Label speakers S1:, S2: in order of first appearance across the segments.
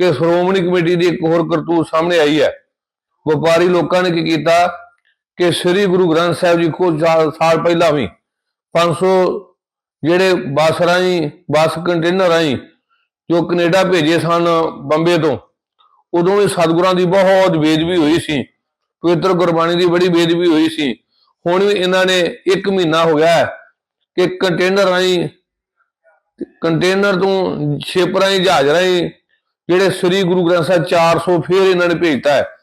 S1: ਕਿ ਸ਼੍ਰੋਮਣੀ ਕਮੇਟੀ ਦੀ ਇੱਕ ਹੋਰ ਕਰਤੂਤ ਸਾਹਮਣੇ ਆਈ ਹੈ। ਵਪਾਰੀ ਲੋਕਾਂ ਨੇ ਕੀ ਕੀਤਾ ਕਿ ਸ੍ਰੀ ਗੁਰੂ ਗ੍ਰੰਥ ਸਾਹਿਬ ਜੀ ਕੋਲ ਸਾਲ ਪਹਿਲਾਂ ਵੀ 500 ਜਿਹੜੇ ਬੱਸ ਰਾਹੀਂ, ਬੱਸ ਕੰਟੇਨਰ ਰਾਹੀਂ ਜੋ ਕੈਨੇਡਾ ਭੇਜੇ ਸਨ ਬੰਬੇ ਤੋਂ, ਉਦੋਂ ਵੀ ਸਤਿਗੁਰਾਂ ਦੀ ਬਹੁਤ ਬੇਦਬੀ ਹੋਈ ਸੀ। ਪਵਿੱਤਰ ਗੁਰਬਾਣੀ ਦੀ ਬੜੀ ਬੇਦਬੀ ਹੋਈ ਸੀ। ਹੁਣ ਵੀ ਇਹਨਾਂ ਨੇ 1 ਮਹੀਨਾ ਹੋ ਗਿਆ ਹੈ ਕਿ ਕੰਟੇਨਰ ਰਾਹੀਂ, ਕੰਟੇਨਰ ਤੋਂ ਸ਼ਿਪ ਰਾਹੀਂ, ਜਹਾਜ਼ ਰਾਹੀਂ ਜਿਹੜੇ ਸ੍ਰੀ ਗੁਰੂ ਗ੍ਰੰਥ ਸਾਹਿਬ 400 ਫੇਰ ਇਹਨਾਂ ਨੇ ਭੇਜਤਾ ਹੈ।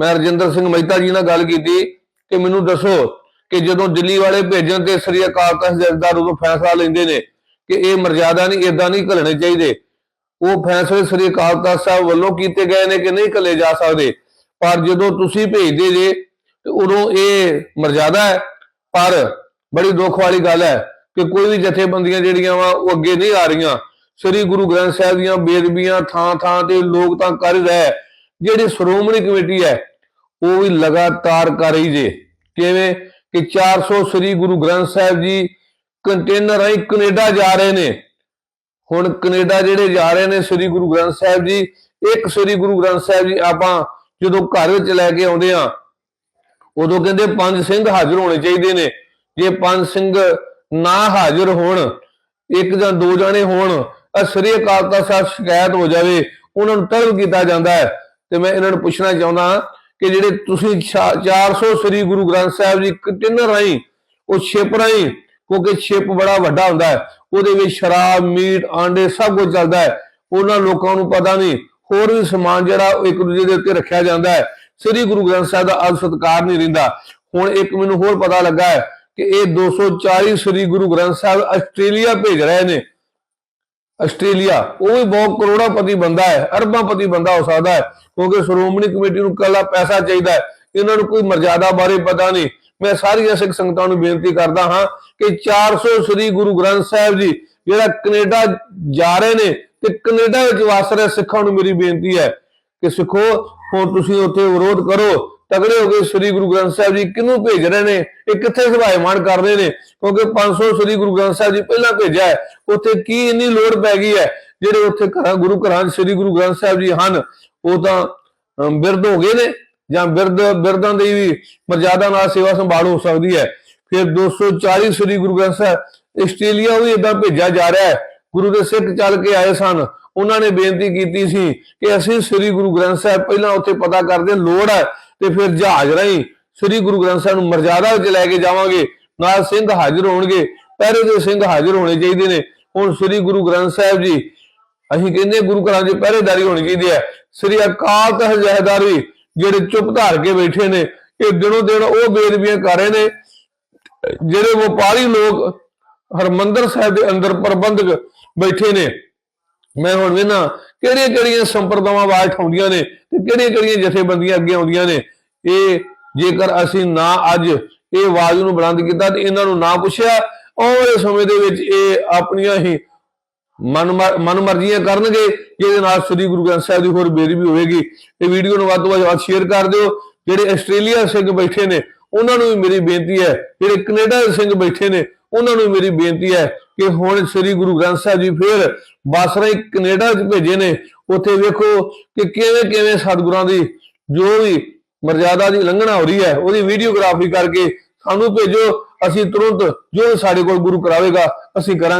S1: ਮੈਂ ਰਜਿੰਦਰ ਸਿੰਘ ਮਹਿਤਾ ਜੀ ਨਾਲ ਗੱਲ ਕੀਤੀ ਕਿ ਮੈਨੂੰ ਦੱਸੋ ਕਿ ਜਦੋਂ ਦਿੱਲੀ ਵਾਲੇ ਭੇਜਣ ਤੇ ਸ੍ਰੀ ਅਕਾਲ ਤਖਤ ਜਥੇਦਾਰ ਉਦੋਂ ਫੈਸਲਾ ਲੈਂਦੇ ਨੇ ਕਿ ਇਹ ਮਰਜ਼ਾਦਾ ਨਹੀਂ ਇਦਾਂ ਨਹੀਂ ਘਲਣੇ ਚਾਹੀਦੇ। ਉਹ ਫੈਸਲੇ ਸ੍ਰੀ ਅਕਾਲ ਤਖਤ ਸਾਹਿਬ ਵੱਲੋਂ ਕੀਤੇ ਗਏ ਨੇ ਕਿ ਨਹੀਂ ਘੱਲੇ ਜਾ ਸਕਦੇ। ਪਰ ਜਦੋਂ ਤੁਸੀਂ ਭੇਜਦੇ ਜੇ, ਤੇ ਉਦੋਂ ਇਹ ਮਰਜ਼ਾਦਾ ਹੈ। ਪਰ ਬੜੀ ਦੁੱਖ ਵਾਲੀ ਗੱਲ ਹੈ ਕਿ ਕੋਈ ਵੀ ਜਥੇਬੰਦੀਆਂ ਜਿਹੜੀਆਂ ਵਾ, ਉਹ ਅੱਗੇ ਨਹੀਂ ਆ ਰਹੀਆਂ। ਸ੍ਰੀ ਗੁਰੂ ਗ੍ਰੰਥ ਸਾਹਿਬ ਦੀਆਂ ਬੇਦਬੀਆਂ ਥਾਂ ਥਾਂ ਤੇ ਲੋਕ ਤਾਂ ਕਰ ਰਹੇ ਜਿਹੜੀ ਸ਼੍ਰੋਮਣੀ ਕਮੇਟੀ ਹੈ, ਉਹ ਵੀ ਲਗਾਤਾਰ ਕਰ ਰਹੀ ਜੇ। ਕਿਵੇਂ? ਕਿ 400 ਸ੍ਰੀ ਗੁਰੂ ਗ੍ਰੰਥ ਸਾਹਿਬ ਜੀ ਕੰਟੇਨਰ ਰਾਹੀਂ ਕੈਨੇਡਾ ਜਾ ਰਹੇ ਨੇ। ਹੁਣ ਕੈਨੇਡਾ ਜਿਹੜੇ ਜਾ ਰਹੇ ਨੇ ਸ੍ਰੀ ਗੁਰੂ ਗ੍ਰੰਥ ਸਾਹਿਬ ਜੀ, ਇੱਕ ਸ੍ਰੀ ਗੁਰੂ ਗ੍ਰੰਥ ਸਾਹਿਬ ਜੀ ਆਪਾਂ ਜਦੋਂ ਘਰ ਵਿੱਚ ਲੈ ਕੇ ਆਉਂਦੇ ਆ ਉਦੋਂ ਕਹਿੰਦੇ ਪੰਜ ਸਿੰਘ ਹਾਜ਼ਰ ਹੋਣੇ ਚਾਹੀਦੇ ਨੇ। ਜੇ ਪੰਜ ਸਿੰਘ ਨਾ ਹਾਜ਼ਰ ਹੋਣ, ਇੱਕ ਜਾਂ ਦੋ ਜਾਣੇ ਹੋਣ ਸ੍ਰੀ ਅਕਾਲ ਤਖਤ ਸਾਹਿਬ ਸ਼ਿਕਾਇਤ ਹੋ ਜਾਵੇ, ਉਹਨਾਂ ਨੂੰ ਤਲਬ ਕੀਤਾ ਜਾਂਦਾ ਹੈ। ਤੇ ਮੈਂ ਇਹਨਾਂ ਨੂੰ ਪੁੱਛਣਾ ਚਾਹੁੰਦਾ ਹਾਂ ਕਿ ਜਿਹੜੇ ਤੁਸੀਂ 400 ਸ੍ਰੀ ਗੁਰੂ ਗ੍ਰੰਥ ਸਾਹਿਬ ਜੀ ਕੰਟੇਨਰ ਰਾਹੀਂ, ਉਹ ਛਿਪ ਰਾਹੀਂ, ਕਿਉਂਕਿ ਛਿਪ ਬੜਾ ਵੱਡਾ ਹੁੰਦਾ ਹੈ, ਉਹਦੇ ਵਿੱਚ ਸ਼ਰਾਬ, ਮੀਟ, ਆਂਡੇ ਸਭ ਕੁਝ ਚੱਲਦਾ ਹੈ। ਉਹਨਾਂ ਲੋਕਾਂ ਨੂੰ ਪਤਾ ਨਹੀਂ, ਹੋਰ ਵੀ ਸਮਾਨ ਜਿਹੜਾ ਉਹ ਇੱਕ ਦੂਜੇ ਦੇ ਉੱਤੇ ਰੱਖਿਆ ਜਾਂਦਾ ਹੈ। ਸ੍ਰੀ ਗੁਰੂ ਗ੍ਰੰਥ ਸਾਹਿਬ ਦਾ ਅਦ ਸਤਕਾਰ ਨਹੀਂ ਰਹਿੰਦਾ। ਹੁਣ ਇੱਕ ਮੈਨੂੰ ਹੋਰ ਪਤਾ ਲੱਗਾ ਹੈ ਕਿ ਇਹ 240 ਸ੍ਰੀ ਗੁਰੂ ਗ੍ਰੰਥ ਸਾਹਿਬ ਆਸਟ੍ਰੇਲੀਆ ਭੇਜ ਰਹੇ ਨੇ। ਆਸਟ੍ਰੇਲੀਆ, ਉਹ ਵੀ ਬਹੁਤ ਕਰੋੜਾਪਤੀ ਬੰਦਾ ਹੈ, ਅਰਬਾਂਪਤੀ ਬੰਦਾ ਹੋ ਸਕਦਾ ਹੈ, ਕਿਉਂਕਿ ਸ਼੍ਰੋਮਣੀ ਕਮੇਟੀ ਨੂੰ ਕੱਲਾ ਪੈਸਾ ਚਾਹੀਦਾ ਹੈ, ਇਹਨਾਂ ਨੂੰ ਕੋਈ ਮਰਜ਼ਾਦਾ ਬਾਰੇ ਪਤਾ ਨਹੀਂ। ਮੈਂ ਸਾਰੀਆਂ ਸਿੱਖ ਸੰਗਤਾਂ ਨੂੰ ਬੇਨਤੀ ਕਰਦਾ ਹਾਂ ਕਿ 400 ਸ੍ਰੀ ਗੁਰੂ ਗ੍ਰੰਥ ਸਾਹਿਬ ਜੀ, ਜਿਹੜਾ ਕੈਨੇਡਾ ਜਾ ਰਹੇ ਨੇ ਤੇ ਕੈਨੇਡਾ ਵਿੱਚ ਵਸ ਰਹੇ ਸਿੱਖਾਂ ਨੂੰ ਮੇਰੀ ਬੇਨਤੀ ਹੈ ਕਿ ਸਿੱਖੋ, ਹੁਣ ਤੁਸੀਂ ਉੱਥੇ ਵਿਰੋਧ ਕਰੋ ਤਗੜੇ ਹੋ ਕੇ ਸ੍ਰੀ ਗੁਰੂ ਗ੍ਰੰਥ ਸਾਹਿਬ ਜੀ ਕਿਹਨੂੰ ਭੇਜ ਰਹੇ ਨੇ? ਇਹ ਕਿੱਥੇ ਸਭਾਇਮਾਨ ਕਰ ਨੇ? ਕਿਉਂਕਿ 500 ਸ੍ਰੀ ਗੁਰੂ ਗ੍ਰੰਥ ਸਾਹਿਬ ਜੀ ਪਹਿਲਾਂ ਭੇਜਿਆ ਹੈ। ਉੱਥੇ ਕੀ ਇੰਨੀ ਲੋੜ ਪੈ ਗਈ ਹੈ? ਜਿਹੜੇ ਉੱਥੇ ਘਰਾਂ ਗੁਰੂ ਘਰਾਂ ਸ੍ਰੀ ਗੁਰੂ ਗ੍ਰੰਥ ਸਾਹਿਬ ਜੀ ਹਨ ਉਹ ਤਾਂ ਅਮ, ਬਿਰਧ ਹੋ ਗਏ ਨੇ ਜਾਂ ਬਿਰਧ ਬਿਰਧਾਂ ਦੀ ਵੀ ਮਰਜ਼ਾਦਾ ਨਾਲ ਸੇਵਾ ਸੰਭਾਲ ਹੋ ਸਕਦੀ ਹੈ। ਫਿਰ 240 ਸ੍ਰੀ ਗੁਰੂ ਗ੍ਰੰਥ ਸਾਹਿਬ ਆਸਟ੍ਰੇਲੀਆ ਵੀ ਇਦਾਂ ਭੇਜਿਆ ਜਾ ਰਿਹਾ ਹੈ। ਗੁਰੂ ਦੇ ਸਿੱਖ ਚੱਲ ਕੇ ਆਏ ਸਨ। ਉਹਨਾਂ ਨੇ ਬੇਨਤੀ ਕੀਤੀ ਸੀ ਕਿ ਅਸੀਂ ਸ੍ਰੀ ਗੁਰੂ ਗ੍ਰੰਥ ਸਾਹਿਬ ਪਹਿਲਾਂ ਉੱਥੇ ਪਤਾ ਕਰਦੇ ਲੋੜ ਹੈ ਤੇ ਫਿਰ ਜਹਾਜ਼ ਰਾਹੀਂ ਸ੍ਰੀ ਗੁਰੂ ਗ੍ਰੰਥ ਸਾਹਿਬ ਨੂੰ ਮਰਜ਼ਾਦਾ ਵਿੱਚ ਲੈ ਕੇ ਜਾਵਾਂਗੇ, ਨਾਲ ਸਿੰਘ ਹਾਜ਼ਰ ਹੋਣਗੇ, ਪਹਿਰੇ ਦੇ ਸਿੰਘ ਹਾਜ਼ਰ ਹੋਣੇ ਚਾਹੀਦੇ ਨੇ। ਹੁਣ ਸ੍ਰੀ ਗੁਰੂ ਗ੍ਰੰਥ ਸਾਹਿਬ ਜੀ, ਅਸੀਂ ਕਹਿੰਦੇ ਗੁਰੂ ਘਰਾਂ 'ਚ ਪਹਿਰੇਦਾਰੀ ਹੋਣੀ ਚਾਹੀਦੀ ਹੈ। ਸ੍ਰੀ ਅਕਾਲ ਤਖਤ ਜਥੇਦਾਰ ਵੀ ਜਿਹੜੇ ਚੁੱਪ ਧਾਰ ਕੇ ਬੈਠੇ ਨੇ, ਇਹ ਦਿਨੋਂ ਦਿਨ ਉਹ ਬੇਦਬੀਆਂ ਕਰ ਰਹੇ ਨੇ, ਜਿਹੜੇ ਵਪਾਰੀ ਲੋਕ ਹਰਮੰਦਰ ਸਾਹਿਬ ਦੇ ਅੰਦਰ ਪ੍ਰਬੰਧਕ ਬੈਠੇ ਨੇ ਮੈਂ ਹੁਣ ਵੇਨਾ ਕਿਹੜੀਆਂ ਕਿਹੜੀਆਂ ਸੰਪਰਦਾਵਾਂ ਆਵਾਜ਼ ਉਠਾਉਂਦੀਆਂ ਨੇ ਤੇ ਕਿਹੜੀਆਂ ਕਿਹੜੀਆਂ ਜਥੇਬੰਦੀਆਂ ਅੱਗੇ ਆਉਂਦੀਆਂ ਨੇ। ਇਹ ਜੇਕਰ ਅਸੀਂ ਨਾ ਅੱਜ ਇਹ ਆਵਾਜ਼ ਨੂੰ ਬੁਲੰਦ ਕੀਤਾ ਤੇ ਇਹਨਾਂ ਨੂੰ ਨਾ ਪੁੱਛਿਆ, ਆਉਣ ਸਮੇਂ ਦੇ ਵਿੱਚ ਇਹ ਆਪਣੀਆਂ ਹੀ ਮਨ ਮਨ ਮਰਜ਼ੀਆਂ ਕਰਨਗੇ, ਜਿਹਦੇ ਨਾਲ ਸ੍ਰੀ ਗੁਰੂ ਗ੍ਰੰਥ ਸਾਹਿਬ ਦੀ ਹੋਰ ਬੇਦਬੀ ਹੋਵੇਗੀ। ਇਹ ਵੀਡੀਓ ਨੂੰ ਵੱਧ ਤੋਂ ਵੱਧ ਸ਼ੇਅਰ ਕਰ ਦਿਓ। ਜਿਹੜੇ ਆਸਟ੍ਰੇਲੀਆ ਸਿੰਘ ਬੈਠੇ ਨੇ, ਉਹਨਾਂ ਨੂੰ ਵੀ ਮੇਰੀ ਬੇਨਤੀ ਹੈ, ਜਿਹੜੇ ਕੈਨੇਡਾ ਦੇ ਸਿੰਘ ਬੈਠੇ ਨੇ ਉਹਨਾਂ ਨੂੰ ਮੇਰੀ ਬੇਨਤੀ ਹੈ ਕਿ ਹੁਣ ਸ੍ਰੀ ਗੁਰੂ ਗ੍ਰੰਥ ਸਾਹਿਬ ਜੀ ਫੇਰ ਬਾਸਰਾ ਕੈਨੇਡਾ ਚ ਭੇਜੇ ਨੇ। ਉੱਥੇ ਵੇਖੋ ਕਿ ਕਿਵੇਂ ਕਿਵੇਂ ਸਤਿਗੁਰਾਂ ਦੀ ਜੋ ਵੀ ਮਰਜ਼ਾਦਾ ਦੀ ਉਲੰਘਣਾ ਹੋ ਰਹੀ ਹੈ, ਉਹਦੀ ਵੀਡੀਓਗ੍ਰਾਫੀ ਕਰਕੇ ਸਾਨੂੰ ਭੇਜੋ, ਅਸੀਂ ਤੁਰੰਤ ਜੋ ਸਾਡੇ ਕੋਲ ਗੁਰੂ ਕਰਾਵੇਗਾ, ਅਸੀਂ ਕਰਾਂਗੇ।